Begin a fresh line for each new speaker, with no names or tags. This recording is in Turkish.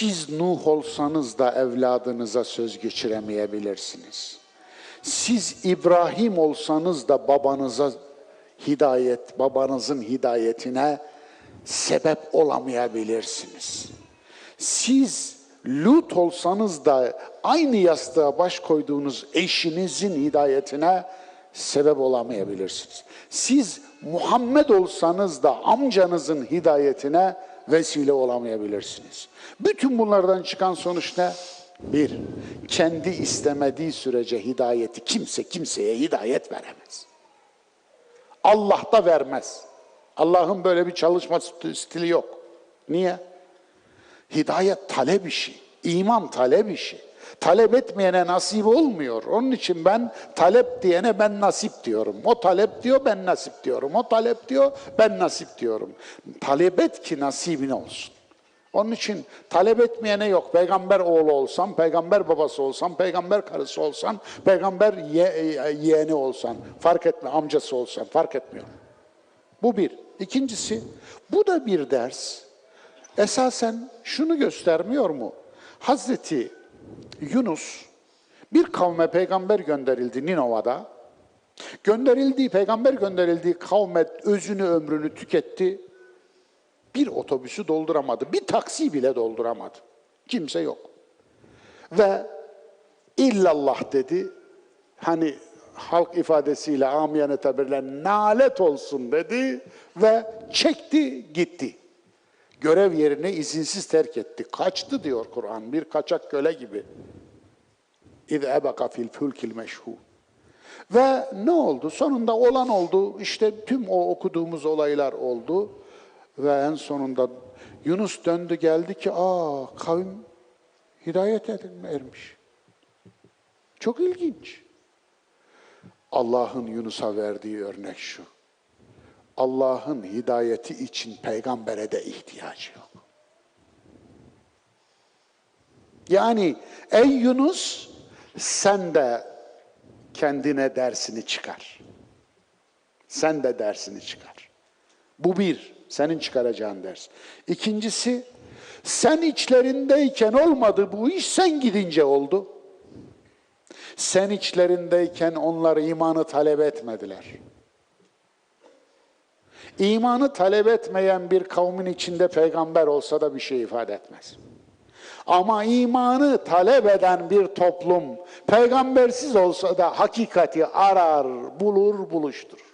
Siz Nuh olsanız da evladınıza söz geçiremeyebilirsiniz. Siz İbrahim olsanız da babanıza hidayet, babanızın hidayetine sebep olamayabilirsiniz. Siz Lut olsanız da aynı yastığa baş koyduğunuz eşinizin hidayetine sebep olamayabilirsiniz. Siz Muhammed olsanız da amcanızın hidayetine vesile olamayabilirsiniz. Bütün bunlardan çıkan sonuç ne? Bir, kendi istemediği sürece hidayeti kimse kimseye hidayet veremez. Allah da vermez. Allah'ın böyle bir çalışma stili yok. Niye? Hidayet talep işi, iman talep işi. Talep etmeyene nasip olmuyor. Onun için ben talep diyene ben nasip diyorum. O talep diyor ben nasip diyorum. O talep diyor ben nasip diyorum. Talep et ki nasibine olsun. Onun için talep etmeyene yok. Peygamber oğlu olsan, peygamber babası olsan, peygamber karısı olsan, peygamber ye- yeğeni olsan, fark etme amcası olsan, fark etmiyor. Bu bir. İkincisi, bu da bir ders. Esasen şunu göstermiyor mu? Hazreti Yunus bir kavme peygamber gönderildi Ninova'da. Gönderildiği, peygamber gönderildiği kavme özünü ömrünü tüketti. Bir otobüsü dolduramadı. Bir taksi bile dolduramadı. Kimse yok. Ve illallah dedi. Hani halk ifadesiyle amiyane tabirle nalet olsun dedi ve çekti gitti. Görev yerine izinsiz terk etti. Kaçtı diyor Kur'an. Bir kaçak köle gibi. İz ebeka fil fulkil meşhur. Ve ne oldu? Sonunda olan oldu. İşte tüm o okuduğumuz olaylar oldu. Ve en sonunda Yunus döndü geldi ki aa kavim hidayet ermiş. Çok ilginç. Allah'ın Yunus'a verdiği örnek şu. Allah'ın hidayeti için peygambere de ihtiyacı yok. Yani ey Yunus sen de kendine dersini çıkar. Sen de dersini çıkar. Bu bir, senin çıkaracağın ders. İkincisi, sen içlerindeyken olmadı bu iş, sen gidince oldu. Sen içlerindeyken onlar imanı talep etmediler. İmanı talep etmeyen bir kavmin içinde peygamber olsa da bir şey ifade etmez. Ama imanı talep eden bir toplum peygambersiz olsa da hakikati arar, bulur, buluşturur.